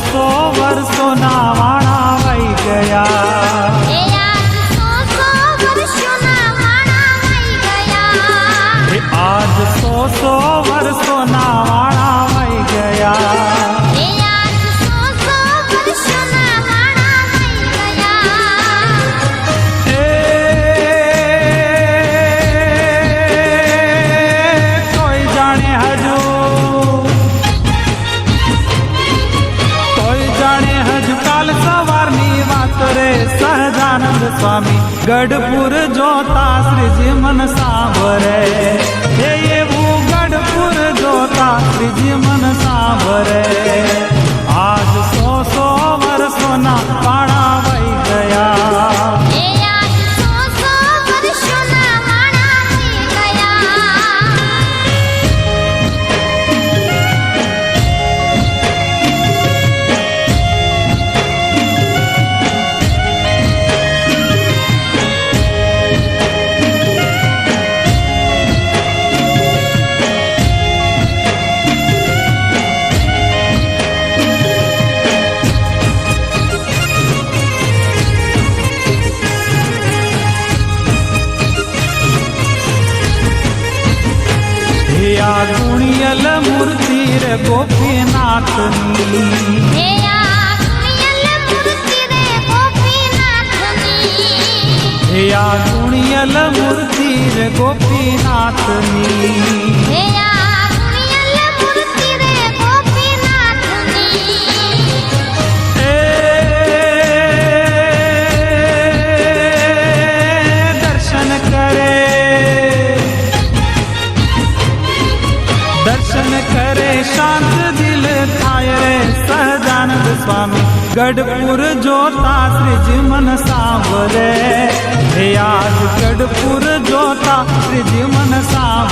સો વર્ષોના વાણા વહી ગયા. गजानंद स्वामी गढ़पुर जोता श्री जी मन सावरे। આ ગુણિયલ મૂર્તિ રે ગોપીનાથની. ગુણિયલ મૂર્તિ રે ગોપીનાથ સ્વામી ગઢપુર જોતા શ્રીજી મન સાંભરે હે આજ ગઢપુર જોતા શ્રીજી મન સાંભરે